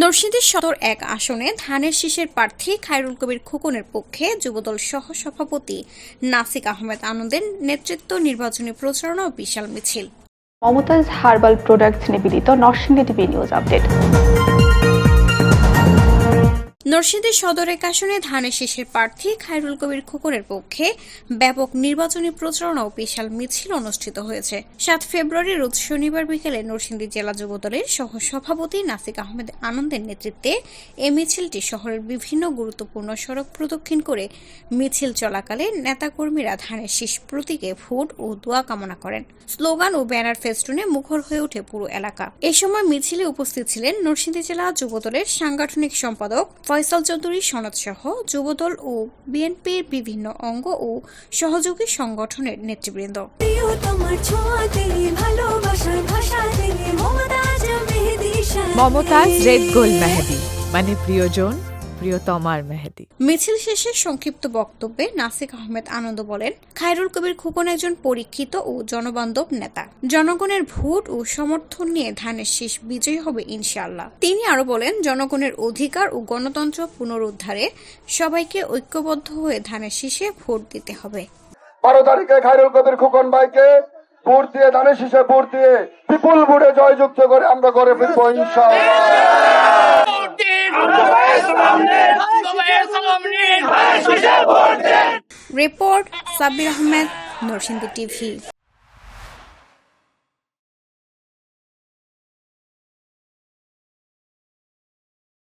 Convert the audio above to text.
নরসিংদী সদর এক আসনে ধানের শীষের প্রার্থী খায়রুল কবির খোকনের পক্ষে যুবদল সহ সভাপতি নাসিক আহমেদ আনন্দের নেতৃত্ব নির্বাচনী প্রচারণা ও বিশাল মিছিল। মমতাজ হার্বাল প্রোডাক্টস নিবেদিত Narsingdi TV news update. Narsingdi সদর এক আসনে ধানের শীষের প্রার্থী খায়রুল কবির খোকনের পক্ষে ব্যাপক নির্বাচনী প্রচারণা ও বিশাল মিছিল অনুষ্ঠিত হয়েছে। সাত ফেব্রুয়ারি রোজ শনিবার বিকেলে নরসিংদী জেলা যুবদলের সহ সভাপতি নাসিক আহমেদ আনন্দের নেতৃত্বে এই মিছিলটি শহরের বিভিন্ন গুরুত্বপূর্ণ সড়ক প্রদক্ষিণ করে মিছিল চলাকালে নেতাকর্মীরা ধানের শীষ প্রতীকে ভোট ও দোয়া কামনা করেন। স্লোগান ও ব্যানার ফেস্টুনে মুখর হয়ে ওঠে পুরো এলাকা। এ সময় মিছিলে উপস্থিত ছিলেন নরসিংদী জেলা যুবদলের সাংগঠনিক সম্পাদক ফয়সাল চৌধুরী সনদ সহ যুবদল ও বিএনপির বিভিন্ন অঙ্গ ও সহযোগী সংগঠনের নেতৃবৃন্দ। Momtaz Mehedi Momtaz red gold Mehedi. মানে প্রিয়জন প্রিয়তমার মেহেদি। মিছিল শেষে সংক্ষিপ্ত বক্তব্যে নাসিক আহমেদ আনন্দ বলেন খায়রুল কবির খোকন একজন পরীক্ষিত ও জনবান্ধব নেতা। জনগণের ভোট ও সমর্থন নিয়ে ধানের শীষ বিজয়ী হবে ইনশাআল্লাহ। তিনি আরও বলেন জনগণের অধিকার ও গণতন্ত্র পুনরুদ্ধারে সবাইকে ঐক্যবদ্ধ হয়ে ধানের শীষে ভোট দিতে হবে। বারো তারিখে খায়রুল কবির খোকন ভাইকে ভোট দিয়ে ধানের শীষে ভোট দিয়ে বিপুল ভোটে জয়যুক্ত করে আমরা করে ফিরবো ইনশাআল্লাহ। Report Sabbir Ahmed Narsingdi TV.